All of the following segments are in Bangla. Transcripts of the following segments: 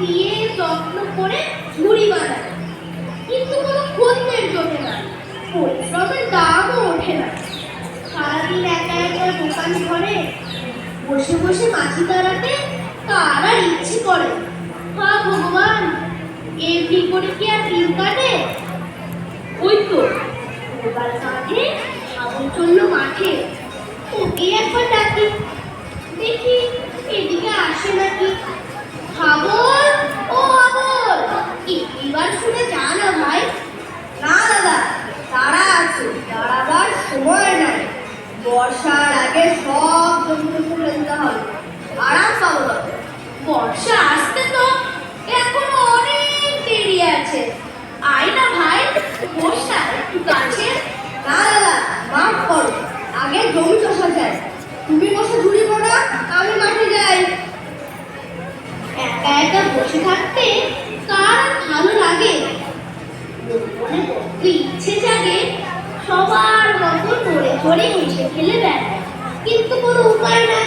দিয়ে যত্ন করে ঝুড়ি বাঁধায় কিন্তু কোনো খদ্দের জোটে না। পরিশ্রমের দামও ওঠে না। সারাদিন একা একা দোকান ঘরে বসে বসে মাছি তাড়াতে কার আর ইচ্ছে করে। হা ভগবান এমনি করে কি আর দিন কাটে? ওই তো গোপাল কাঁধে সাবল চলল মাঠে। ওকে একবার ডাকি, দেখি এদিকে আসে নাকি। খাবল ও আবল এবার শুনে যা না ভাই না দাদা তারা আছে দাঁড়াবার সময় নাই বর্ষার আগে সব জমিতে তুলে দিতে হবে আরাম পাবো তবে। বর্ষা আসতে তো এখনও অনেক দেরি আছে আয় না ভাই বর্ষা একটু কাছে না দাদা মাফ করো আগে জমি চষা যায় তুমি বসে ঝুড়ি পড়া আমি মাঠে যাই একা একা বসে থাকতে কার আর ভালো লাগে মনে করতে ইচ্ছে জাগে সবার চড়ে হেসে খেলে বেড়ায় কিন্তু কোনো উপায় নাই।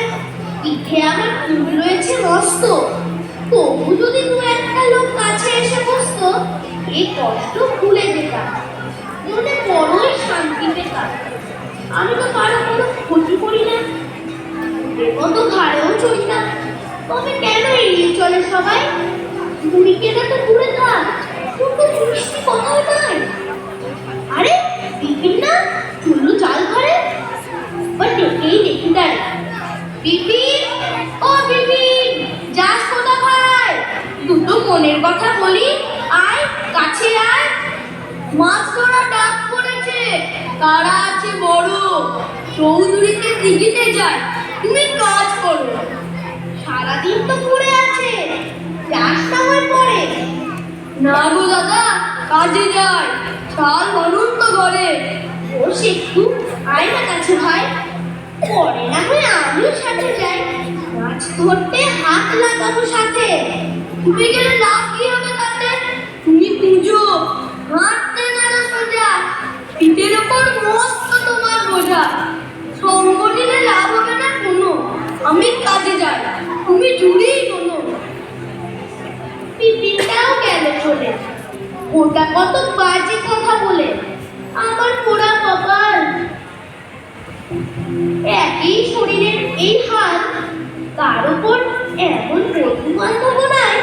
পিঠে আমার চুল রয়েছে মস্ত। তবু যদি দু একটা লোক কাছে এসে বসতো এই কষ্ট ভুলে যেতাম। মনে বড়ই শান্তি পেতাম। আমি তো কারও কোনো ক্ষতি করি না। কত ঘাড়েও চলি না তবে কেন এড়িয়ে চলে সবাই? বুড়ি কেনা তো দূরে থাক? কিন্তু মিষ্টি কথাও নাই। তারা আছে বড়? চৌধুরীকে দিঘিতে যায়, তুমি কাজ করো। সারাদিন তো পড়ে আছে না হয় পরে। না গো দাদা, কাজে যায়, চাল মানুন তো ঘরে বস একটু আয় কাছে ভাই। পরে না হয় আমিও সাথে যাই। মাছ ধরতে হাত লাগাবো সাথে। তুমি গেলে লাভ কি হবে তাতে। তুমি পুজো সোজা পিঠের ওপর মস্ত তোমার বোঝা। সঙ্গ নিলে লাভ হবে না কোনো। আমি কাজে যাই, তুমি জুড়েই কোনো। পিপিনটাও গেল চলে? ওটা কত বাজে কথা বলে। আমার পোড়া কপাল। একই শরীরের এই হাত, তার উপর এমন প্রতিবন্ধকতায়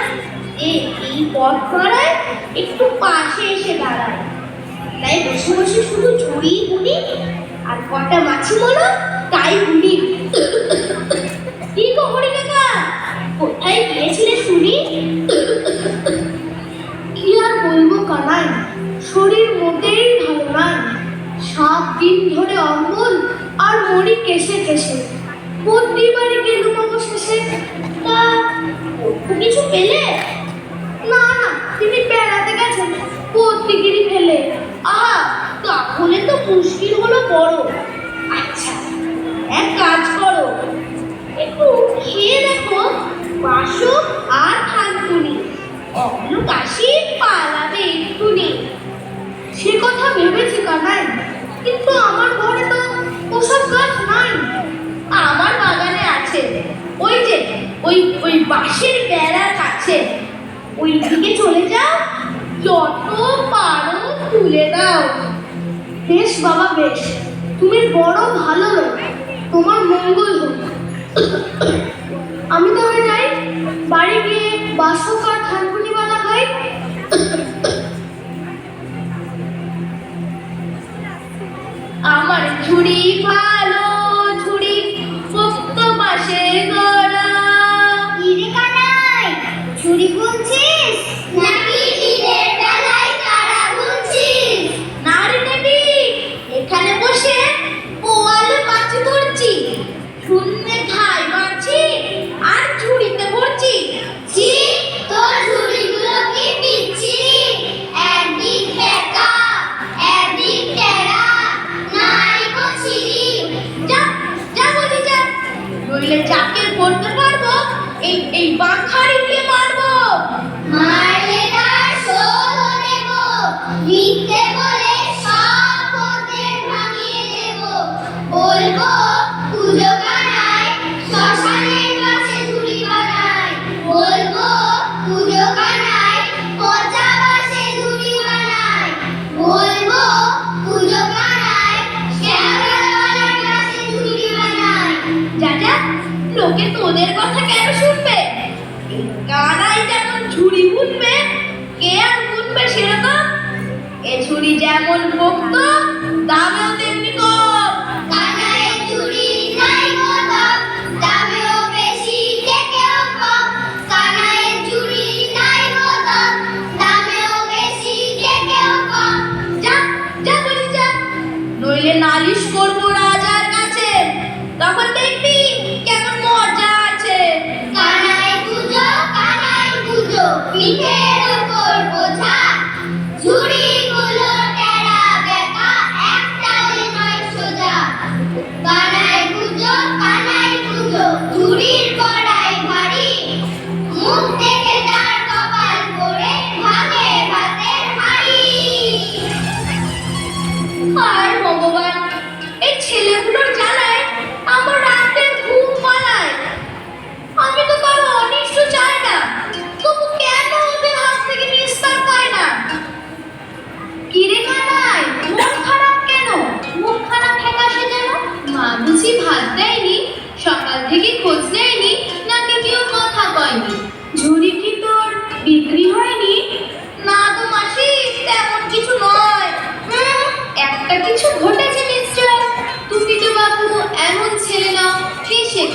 যে এই পথ মারায় একটু পাশে এসে দাঁড়ায়। তাই বসে বসে শুধু ঝুড়ি গুনি আর কটা মাছি বলো তাই গুনি কি গো হরি কাকা কোথায় গিয়েছিলে শুনি কি আর বলব কানাই? শরীর মোটেই ভালো নয়। সাত দিন ধরে অম্বল আর মরি কেসে কেসে প্রতি বাড়ি গেলুম অবশেষে তা কিছু পেলে? না না তিনি গেছেন প্রতিগিরি ফেলে। আহা তাহলে তো মুশকিল হলো বড়। আচ্ছা এক কাজ করো। একটু খেয়ে দেখো, বাসো আর থানকুনি অন্য কাশি পালাবে একটুনি। সে কথা ভেবেছি কানাই, কিন্তু আমার ঘরে তো ওসব গাছ নাই। আমার বাগানে আছে ওই যে, ওই ওই বাঁশের বেড়ার কাছে। ওই দিকে চলে যাও। যত পারো তুলে দাও। বেশ বাবা, বেশ। তুমি বড় ভালো লোক। তোমার মঙ্গল হোক। আমি তাহলে যাই। বাড়ি গিয়ে বাসক আর থানকুনি বানা খাই আমার ঝুড়ি ভালো বাখারি দিয়ে মারবো। মারলে তার শোধ দেব মিথ্যে বলে তোদের কথা কেন শুনে ঝুড়ি গুনবে? কে আর গুনবে সেরকম এ ঝুড়ি যেমন ভক্ত দামেও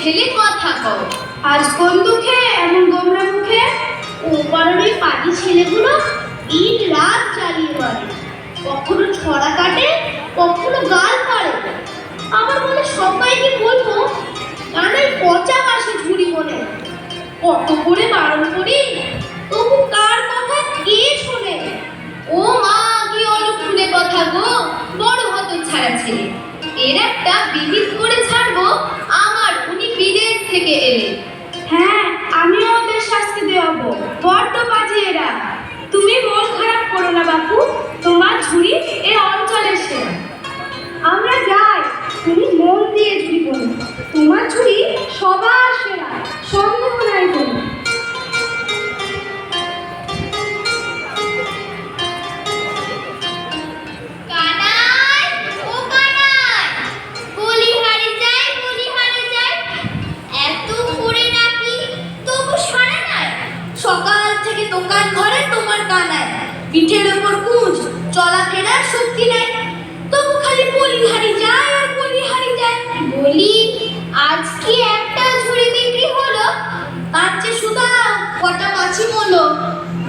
ছেলে কথা কও। আজ কোন দুঃখে, এমন গোমরা মুখে? ও পাড়ার পাটি ছেলেগুলো দিন রাত চালিয়ে বাড়ে কখনো ছড়া কাটে, কখনো গাল পারে আমার মনে সবাইকে বলব কানের পচা কাশি ঝুড়ি বলে। কত করে বারণ করি, তবু কার কথা কে শোনে? ও মা, কি অলক্ষণে কথা গো, বড় হত ছাড়া ছেলে। এর একটা বিহিত করে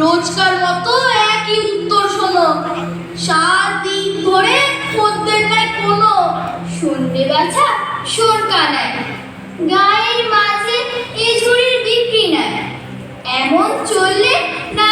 রোজকার মতো একই উত্তর শোনো। মানে সাত দিন ধরে খদ্দের নাই কোনো শুনবে বাছা সরকার নাই গায়ের মাঝে এ ঝুড়ির বিক্রি নাই এমন চললে না